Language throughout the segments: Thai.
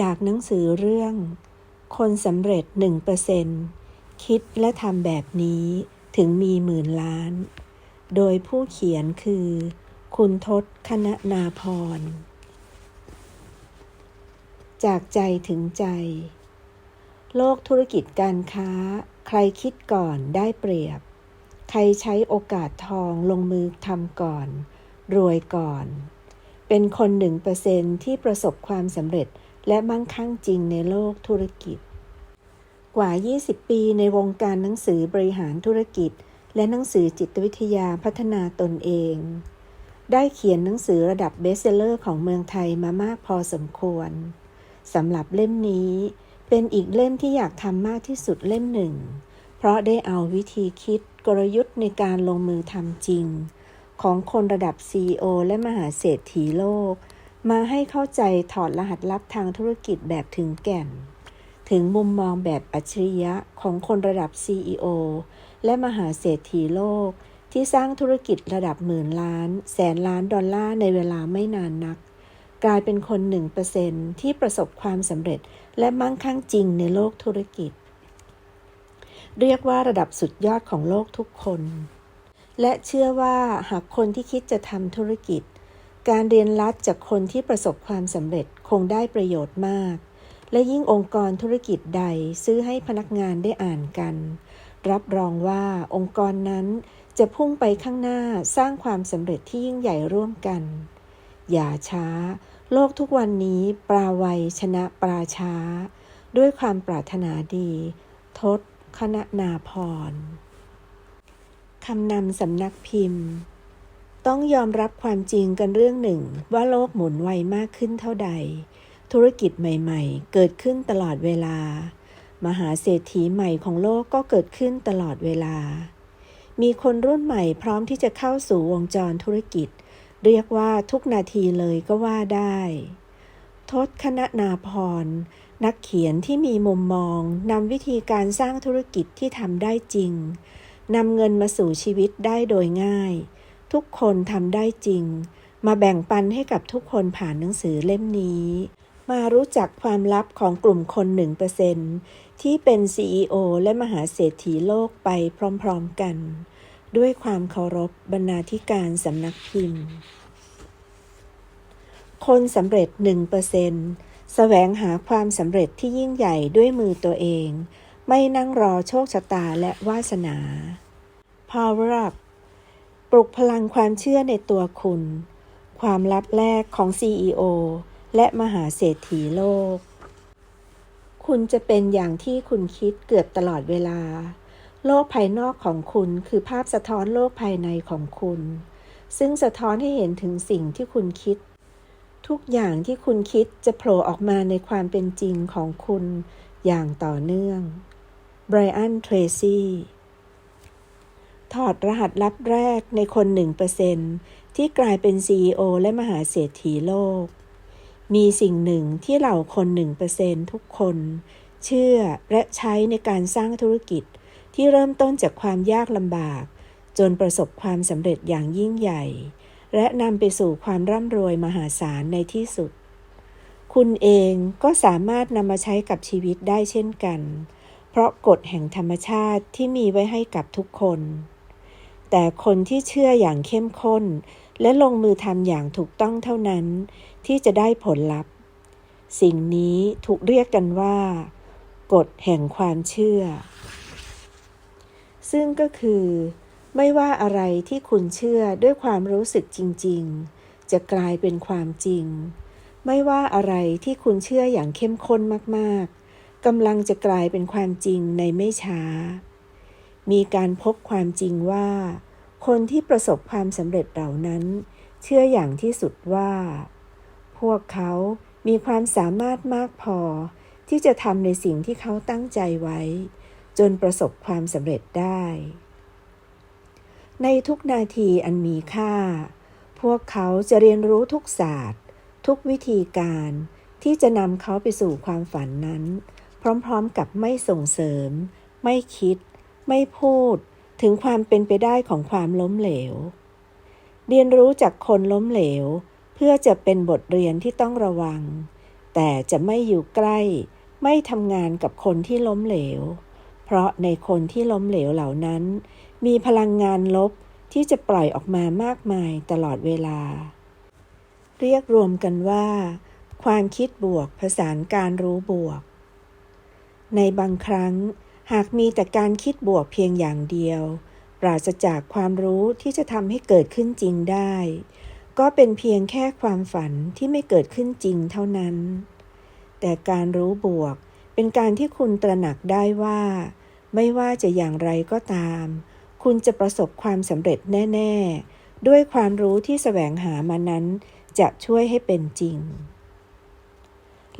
จากหนังสือเรื่อง คนสำเร็จ1%คิดและทำแบบนี้ถึงมีหมื่นล้าน โดยผู้เขียนคือ คุณทศคณนาพร จากใจถึงใจ โลกธุรกิจการค้า ใครคิดก่อนได้เปรียบ ใครใช้โอกาสทองลงมือทำก่อน รวยก่อน เป็นคนหนึ่งเปอร์เซนที่ประสบความสำเร็จ และมั่งคั่งจริงในโลกธุรกิจ กว่า 20 ปีในวงการหนังสือบริหารธุรกิจ และหนังสือจิตวิทยาพัฒนาตนเอง ได้เขียนหนังสือระดับเบสเซลเลอร์ของเมืองไทยมามากพอสมควรสำหรับเล่มนี้เป็นอีกเล่มที่อยากทำมากที่สุดเล่มหนึ่ง เพราะได้เอาวิธีคิดกลยุทธ์ในการลงมือทำจริง ของคนระดับ CEO และมหาเศรษฐีโลก มาให้เข้าใจถอดรหัสลับทางธุรกิจแบบถึงแก่น ถึงมุมมองแบบอัจฉริยะของคนระดับ CEO และมหาเศรษฐีโลก ที่สร้างธุรกิจระดับหมื่นล้าน แสนล้านดอลลาร์ในเวลาไม่นานนัก กลายเป็นคนหนึ่งเปอร์เซนที่ประสบความสำเร็จและมั่งคั่งจริงในโลกธุรกิจ เรียกว่าระดับสุดยอดของโลกทุกคน และเชื่อว่าหากคนที่คิดจะทำธุรกิจ การเรียนรู้จากคนที่ประสบความสำเร็จคงได้ประโยชน์มาก และยิ่งองค์กรธุรกิจใดซื้อให้พนักงานได้อ่านกัน รับรองว่าองค์กรนั้นจะพุ่งไปข้างหน้าสร้างความสำเร็จที่ยิ่งใหญ่ร่วมกัน อย่าช้า โลกทุกวันนี้ปราวัยชนะปราช้า ด้วยความปรารถนาดี ทศคณนาพรคำนำสำนักพิมพ์ ต้องยอมรับความจริงกันเรื่องหนึ่ง ว่าโลกหมุนไวมากขึ้นเท่าใด ธุรกิจใหม่ๆ เกิดขึ้นตลอดเวลา มหาเศรษฐีใหม่ของโลกก็เกิดขึ้นตลอดเวลา มีคนรุ่นใหม่พร้อมที่จะเข้าสู่วงจรธุรกิจ เรียกว่าทุกนาทีเลยก็ว่าได้ ทศคณะนาพร นักเขียนที่มีมุมมองนำวิธีการสร้างธุรกิจที่ทำได้จริงนำเงินมาสู่ชีวิตได้โดยง่าย ทุกคนทำได้จริง มาแบ่งปันให้กับทุกคนผ่านหนังสือเล่มนี้ มารู้จักความลับของกลุ่มคนหนึ่งเปอร์เซนที่เป็น CEO และมหาเศรษฐีโลกไปพร้อมๆกัน ด้วยความเคารพบรรณาธิการสำนักพิมพ์ คนสำเร็จหนึ่งเปอร์เซนแสวงหาความสำเร็จที่ยิ่งใหญ่ด้วยมือตัวเอง ไม่นั่งรอโชคชะตาและวาสนา Power Up ปลุกพลังความเชื่อในตัวคุณ ความลับแรกของ CEO และมหาเศรษฐีโลก คุณจะเป็นอย่างที่คุณคิดเกือบตลอดเวลา โลกภายนอกของคุณคือภาพสะท้อนโลกภายในของคุณ ซึ่งสะท้อนให้เห็นถึงสิ่งที่คุณคิด ทุกอย่างที่คุณคิดจะโผล่ออกมาในความเป็นจริงของคุณอย่างต่อเนื่องไบรอัน เทรซี่ ถอดรหัสลับแรกในคนหนึ่งเปอร์เซนที่กลายเป็น CEO และมหาเศรษฐีโลก มีสิ่งหนึ่งที่เหล่าคนหนึ่งเปอร์เซนทุกคน เชื่อและใช้ในการสร้างธุรกิจที่เริ่มต้นจากความยากลำบาก จนประสบความสำเร็จอย่างยิ่งใหญ่ และนำไปสู่ความร่ำรวยมหาศาลในที่สุด คุณเองก็สามารถนำมาใช้กับชีวิตได้เช่นกัน เพราะกฎแห่งธรรมชาติที่มีไว้ให้กับทุกคน แต่คนที่เชื่ออย่างเข้มข้น และลงมือทำอย่างถูกต้องเท่านั้น ที่จะได้ผลลัพธ์ สิ่งนี้ถูกเรียกกันว่า กฎแห่งความเชื่อ ซึ่งก็คือ ไม่ว่าอะไรที่คุณเชื่อด้วยความรู้สึกจริง ๆ จะกลายเป็นความจริง ไม่ว่าอะไรที่คุณเชื่ออย่างเข้มข้นมาก ๆกำลังจะกลายเป็นความจริงในไม่ช้า มีการพบความจริงว่า คนที่ประสบความสำเร็จเหล่านั้น เชื่ออย่างที่สุดว่า พวกเขามีความสามารถมากพอ ที่จะทำในสิ่งที่เขาตั้งใจไว้ จนประสบความสำเร็จได้ ในทุกนาทีอันมีค่า พวกเขาจะเรียนรู้ทุกศาสตร์ ทุกวิธีการที่จะนำเขาไปสู่ความฝันนั้น พร้อมๆกับไม่ส่งเสริม ไม่คิด ไม่พูดถึงความเป็นไปได้ของความล้มเหลว เรียนรู้จากคนล้มเหลว เพื่อจะเป็นบทเรียนที่ต้องระวัง แต่จะไม่อยู่ใกล้ ไม่ทำงานกับคนที่ล้มเหลว เพราะในคนที่ล้มเหลวเหล่านั้น มีพลังงานลบที่จะปล่อยออกมามากมายตลอดเวลา เรียกรวมกันว่า ความคิดบวกผสานการรู้บวก ในบางครั้ง หากมีแต่การคิดบวกเพียงอย่างเดียว ปราศจากความรู้ที่จะทำให้เกิดขึ้นจริงได้ ก็เป็นเพียงแค่ความฝันที่ไม่เกิดขึ้นจริงเท่านั้น แต่การรู้บวกเป็นการที่คุณตระหนักได้ว่า ไม่ว่าจะอย่างไรก็ตาม คุณจะประสบความสำเร็จแน่ ๆ ด้วยความรู้ที่แสวงหามานั้นจะช่วยให้เป็นจริง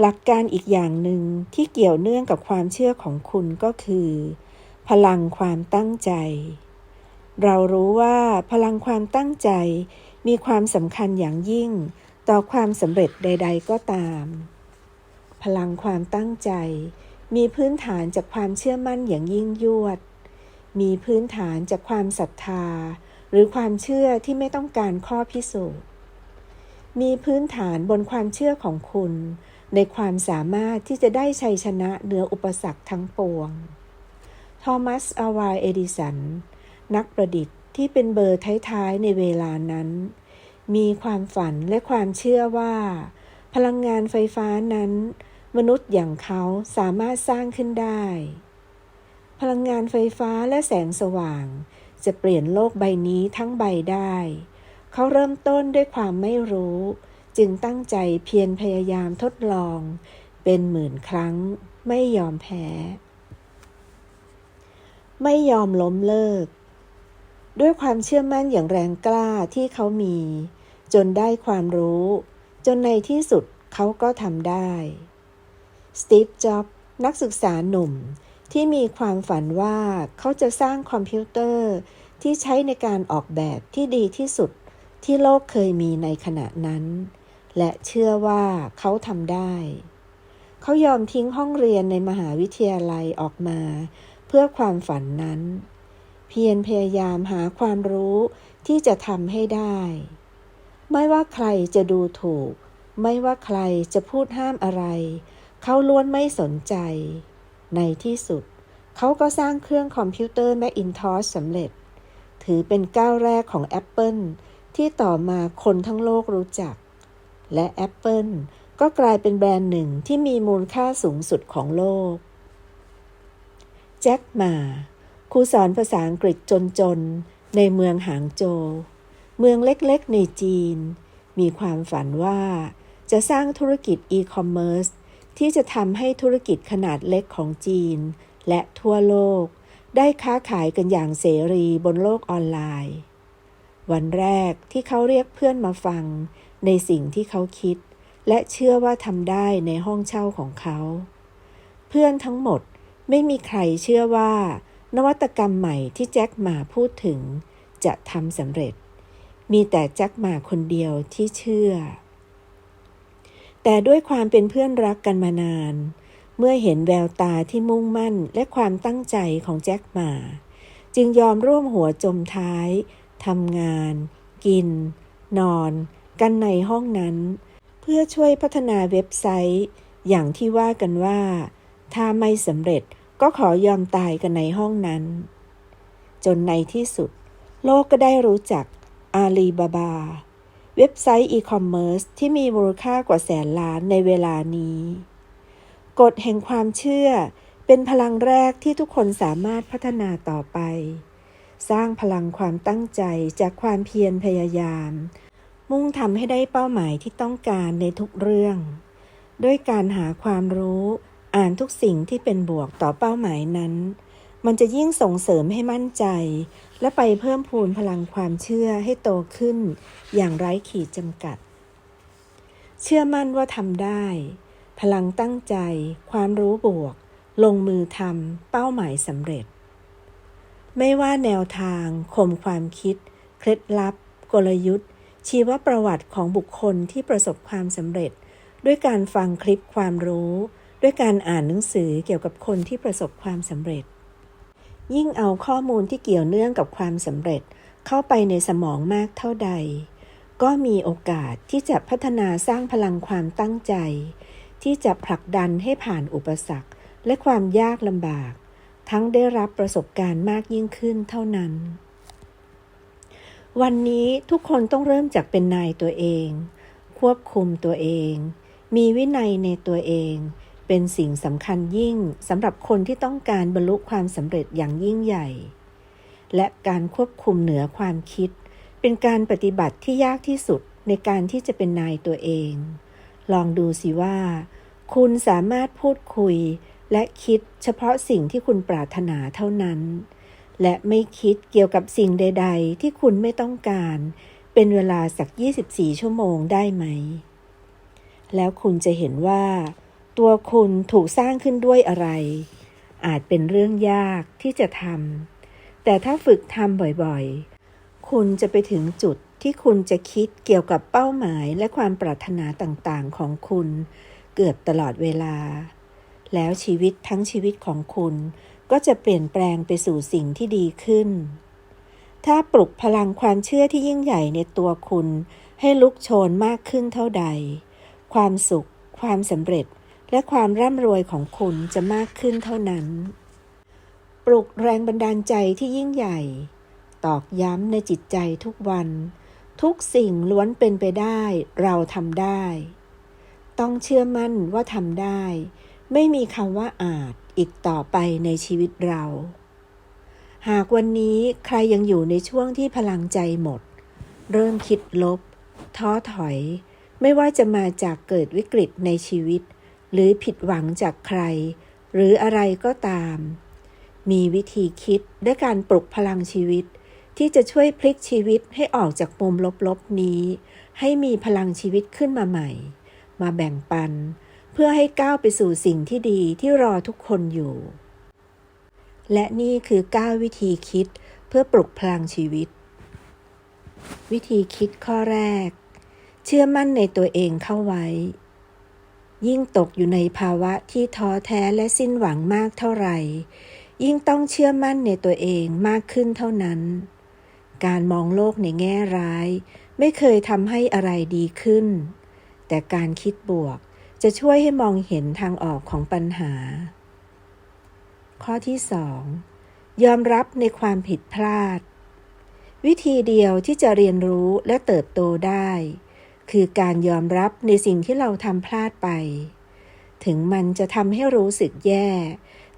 หลักการอีกอย่างหนึ่งที่เกี่ยวเนื่องกับความเชื่อของคุณก็คือ พลังความตั้งใจ เรารู้ว่าพลังความตั้งใจมีความสำคัญอย่างยิ่งต่อความสำเร็จใด ๆ ก็ตาม พลังความตั้งใจ มีพื้นฐานจากความเชื่อมั่นอย่างยิ่งยวด มีพื้นฐานจากความศรัทธา หรือความเชื่อที่ไม่ต้องการข้อพิสูจน์ มีพื้นฐานบนความเชื่อของคุณ ในความสามารถที่จะได้ชัยชนะเหนืออุปสรรคทั้งปวง ทอมัส อาวาย เอดิสัน นักประดิษฐ์ที่เป็นเบอร์ท้ายๆ ในเวลานั้น มีความฝันและความเชื่อว่า พลังงานไฟฟ้านั้น มนุษย์อย่างเขาสามารถสร้างขึ้นได้ พลังงานไฟฟ้าและแสงสว่าง จะเปลี่ยนโลกใบนี้ทั้งใบได้ เขาเริ่มต้นด้วยความไม่รู้ จึงตั้งใจเพียรพยายามทดลอง เป็นหมื่นครั้ง ไม่ยอมแพ้ ไม่ยอมล้มเลิก ด้วยความเชื่อมั่นอย่างแรงกล้าที่เขามี จนได้ความรู้ จนในที่สุดเขาก็ทำได้ สตีฟ จ็อบส์นักศึกษาหนุ่มที่มีความฝันว่าเขาจะสร้างคอมพิวเตอร์ที่ใช้ในการออกแบบที่ดีที่สุดที่โลกเคยมีในขณะนั้น และเชื่อว่าเขาทำได้ เขายอมทิ้งห้องเรียนในมหาวิทยาลัยออกมา เพื่อความฝันนั้น เพียรพยายามหาความรู้ที่จะทำให้ได้ ไม่ว่าใครจะดูถูก ไม่ว่าใครจะพูดห้ามอะไร เขาล้วนไม่สนใจ ในที่สุด เขาก็สร้างเครื่องคอมพิวเตอร์ Macintosh สำเร็จ ถือเป็นก้าวแรกของ Apple ที่ต่อมาคนทั้งโลกรู้จัก และ Apple ก็กลายเป็นแบรนด์หนึ่งที่มีมูลค่าสูงสุดของโลก แจ็คมาครูสอนภาษาอังกฤษจนๆ ในเมืองหางโจว เมืองเล็กๆ ในจีน มีความฝันว่าจะสร้างธุรกิจอีคอมเมิร์ซที่จะทำให้ธุรกิจขนาดเล็กของจีน และทั่วโลก ได้ค้าขายกันอย่างเสรีบนโลกออนไลน์ วันแรกที่เขาเรียกเพื่อนมาฟัง ในสิ่งที่เขาคิด และเชื่อว่าทำได้ในห้องเช่าของเขา เพื่อนทั้งหมดไม่มีใครเชื่อว่า นวัตกรรมใหม่ที่แจ็คหมาพูดถึง จะทำสำเร็จ มีแต่แจ็คหมาคนเดียวที่เชื่อ แต่ด้วยความเป็นเพื่อนรักกันมานาน เมื่อเห็นแววตาที่มุ่งมั่นและความตั้งใจของแจ็คหมา จึงยอมร่วมหัวจมท้ายทำงาน กิน นอน กันในห้องนั้น เพื่อช่วยพัฒนาเว็บไซต์ อย่างที่ว่ากันว่า ถ้าไม่สำเร็จก็ขอยอมตายกันในห้องนั้น จนในที่สุด โลกก็ได้รู้จักอาลีบาบา เว็บไซต์อีคอมเมิร์ซที่มีมูลค่ากว่าแสนล้านในเวลานี้ กฎแห่งความเชื่อเป็นพลังแรกที่ทุกคนสามารถพัฒนาต่อไป สร้างพลังความตั้งใจจากความเพียรพยายาม มุ่งทำให้ได้เป้าหมายที่ต้องการในทุกเรื่อง ด้วยการหาความรู้อ่านทุกสิ่งที่เป็นบวกต่อเป้าหมายนั้น มันจะยิ่งส่งเสริมให้มั่นใจ และไปเพิ่มพูนพลังความเชื่อให้โตขึ้น อย่างไร้ขีดจำกัด เชื่อมั่นว่าทำได้ พลังตั้งใจ ความรู้บวก ลงมือทำเป้าหมายสำเร็จ ไม่ว่าแนวทางคมความคิด เคล็ดลับ กลยุทธ์ ชีวประวัติของบุคคลที่ประสบความสำเร็จ ด้วยการฟังคลิปความรู้ ด้วยการอ่านหนังสือเกี่ยวกับคนที่ประสบความสำเร็จ ยิ่งเอาข้อมูลที่เกี่ยวเนื่องกับความสำเร็จ เข้าไปในสมองมากเท่าใด ก็มีโอกาสที่จะพัฒนาสร้างพลังความตั้งใจ ที่จะผลักดันให้ผ่านอุปสรรค และความยากลำบาก ทั้งได้รับประสบการณ์มากยิ่งขึ้นเท่านั้น วันนี้ทุกคนต้องเริ่มจากเป็นนายตัวเอง ควบคุมตัวเอง มีวินัยในตัวเอง เป็นสิ่งสำคัญยิ่งสำหรับคนที่ต้องการบรรลุความสำเร็จอย่างยิ่งใหญ่ และการควบคุมเหนือความคิด เป็นการปฏิบัติที่ยากที่สุดในการที่จะเป็นนายตัวเอง ลองดูสิว่า คุณสามารถพูดคุยและคิดเฉพาะสิ่งที่คุณปรารถนาเท่านั้น และไม่คิดเกี่ยวกับสิ่งใด ๆ ที่คุณไม่ต้องการ เป็นเวลาสัก 24 ชั่วโมงได้ไหม แล้วคุณจะเห็นว่า ตัวคุณถูกสร้างขึ้นด้วยอะไร อาจเป็นเรื่องยากที่จะทำแต่ถ้าฝึกทำบ่อยๆ คุณจะไปถึงจุดที่คุณจะคิดเกี่ยวกับเป้าหมายและความปรารถนาต่างๆ ของคุณ เกือบตลอดเวลา แล้วชีวิตทั้งชีวิตของคุณ ก็จะเปลี่ยนแปลงไปสู่สิ่งที่ดีขึ้น ถ้าปลุกพลังความเชื่อที่ยิ่งใหญ่ในตัวคุณ ให้ลุกโชนมากขึ้นเท่าใด ความสุข ความสำเร็จ และความร่ำรวยของคุณจะมากขึ้นเท่านั้น ปลุกแรงบันดาลใจที่ยิ่งใหญ่ ตอกย้ำในจิตใจทุกวัน ทุกสิ่งล้วนเป็นไปได้ เราทำได้ ต้องเชื่อมั่นว่าทำได้ ไม่มีคำว่าอาจ อีกต่อไปในชีวิตเรา หากวันนี้ใครยังอยู่ในช่วงที่พลังใจหมด เริ่มคิดลบ ท้อถอย ไม่ว่าจะมาจากเกิดวิกฤตในชีวิต หรือผิดหวังจากใคร หรืออะไรก็ตาม มีวิธีคิดและการปลุกพลังชีวิต ที่จะช่วยพลิกชีวิตให้ออกจากมุมลบๆนี้ ให้มีพลังชีวิตขึ้นมาใหม่ มาแบ่งปัน พื่อให้ก้าวไปสู่สิ่งที่ดีที่รอทุกคนอยู่ และนี่คือ 9 วิธีคิดเพื่อปลุกพลังชีวิต วิธีคิดข้อแรก เชื่อมั่นในตัวเองเข้าไว้ ยิ่งตกอยู่ในภาวะที่ท้อแท้และสิ้นหวังมากเท่าไหร่ ยิ่งต้องเชื่อมั่นในตัวเองมากขึ้นเท่านั้น การมองโลกในแง่ร้าย ไม่เคยทำให้อะไรดีขึ้น แต่การคิดบวก จะช่วยให้มองเห็นทางออกของปัญหา ข้อที่สองยอมรับในความผิดพลาด วิธีเดียวที่จะเรียนรู้และเติบโตได้ คือการยอมรับในสิ่งที่เราทำพลาดไป ถึงมันจะทำให้รู้สึกแย่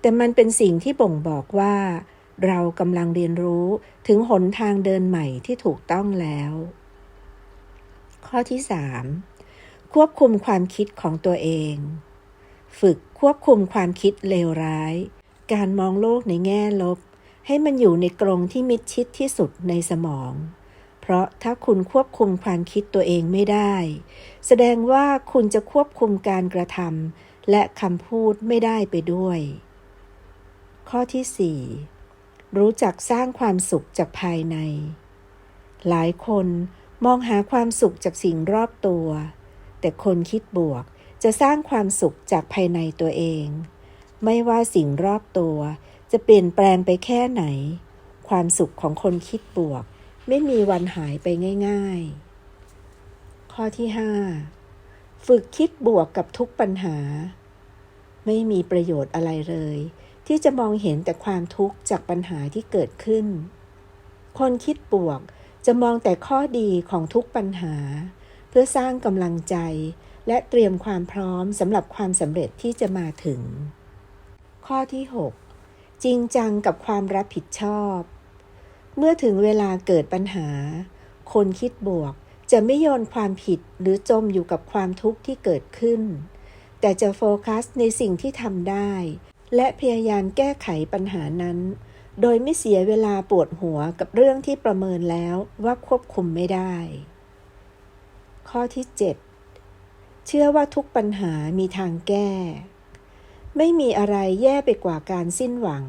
แต่มันเป็นสิ่งที่บ่งบอกว่า เรากำลังเรียนรู้ถึงหนทางเดินใหม่ที่ถูกต้องแล้ว ข้อที่สาม ควบคุมความคิดของตัวเอง ฝึกควบคุมความคิดเลวร้าย การมองโลกในแง่ลบ ให้มันอยู่ในกรงที่มิดชิดที่สุดในสมอง เพราะถ้าคุณควบคุมความคิดตัวเองไม่ได้ แสดงว่าคุณจะควบคุมการกระทำและคำพูดไม่ได้ไปด้วย ข้อที่ 4 รู้จักสร้างความสุขจากภายใน หลายคนมองหาความสุขจากสิ่งรอบตัว แต่คนคิดบวกจะสร้างความสุขจากภายในตัวเอง ไม่ว่าสิ่งรอบตัวจะเปลี่ยนแปลงไปแค่ไหน ความสุขของคนคิดบวก ไม่มีวันหายไปง่าย ๆ ข้อที่ 5 ฝึกคิดบวกกับทุกปัญหา ไม่มีประโยชน์อะไรเลย ที่จะมองเห็นแต่ความทุกข์จากปัญหาที่เกิดขึ้น คนคิดบวกจะมองแต่ข้อดีของทุกปัญหา เพื่อสร้างกำลังใจ และเตรียมความพร้อมสำหรับความสำเร็จที่จะมาถึง ข้อที่ 6 จริงจังกับความรับผิดชอบ เมื่อถึงเวลาเกิดปัญหา คนคิดบวกจะไม่โยนความผิดหรือจมอยู่กับความทุกข์ที่เกิดขึ้น แต่จะโฟกัสในสิ่งที่ทำได้ และพยายามแก้ไขปัญหานั้น โดยไม่เสียเวลาปวดหัวกับเรื่องที่ประเมินแล้วว่าควบคุมไม่ได้ ข้อที่ 7 เชื่อว่าทุกปัญหามีทางแก้ ไม่มีอะไรแย่ไปกว่าการสิ้นหวัง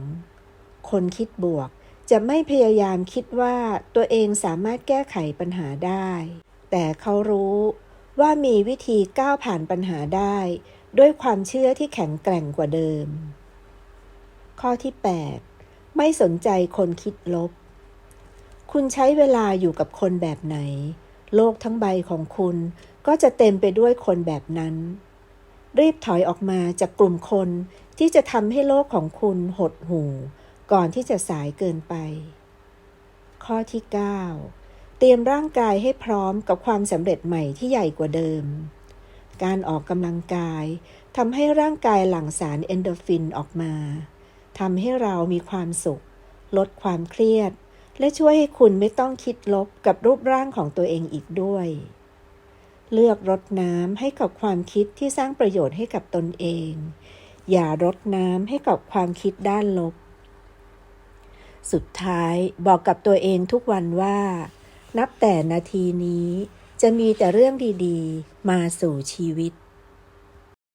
คนคิดบวกจะไม่พยายามคิดว่าตัวเองสามารถแก้ไขปัญหาได้ แต่เขารู้ว่ามีวิธีก้าวผ่านปัญหาได้ ด้วยความเชื่อที่แข็งแกร่งกว่าเดิม ข้อที่ 8 ไม่สนใจคนคิดลบ คุณใช้เวลาอยู่กับคนแบบไหน โลกทั้งใบของคุณ ก็จะเต็มไปด้วยคนแบบนั้น รีบถอยออกมาจากกลุ่มคนที่จะทำให้โลกของคุณหดหู่ ก่อนที่จะสายเกินไป ข้อที่ 9 เตรียมร่างกายให้พร้อมกับความสำเร็จใหม่ที่ใหญ่กว่าเดิม การออกกำลังกายทำให้ร่างกายหลั่งสารเอนโดฟินออกมาทำให้เรามีความสุข ลดความเครียด และช่วยให้คุณไม่ต้องคิดลบกับรูปร่างของตัวเองอีกด้วย เลือกรดน้ำให้กับความคิดที่สร้างประโยชน์ให้กับตนเอง อย่ารดน้ำให้กับความคิดด้านลบ สุดท้ายบอกกับตัวเองทุกวันว่า นับแต่นาทีนี้จะมีแต่เรื่องดีๆ มาสู่ชีวิต